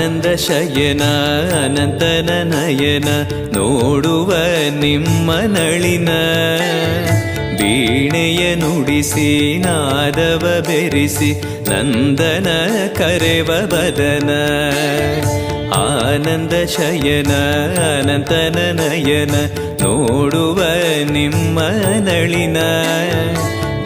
ആനന്ദ ശയന അനന്തന നയന നോടുവ നിമ്മനളിന വീണയ നുടിസി നാദവ ബെരിസി നന്ദന കരവ വദന ആനന്ദ ശയന അനന്തന നയന നോടുവ നിമ്മനളിന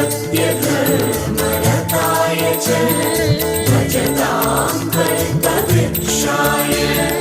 भक्त्यधर्मरताय च भजतां भक्तवृक्षाय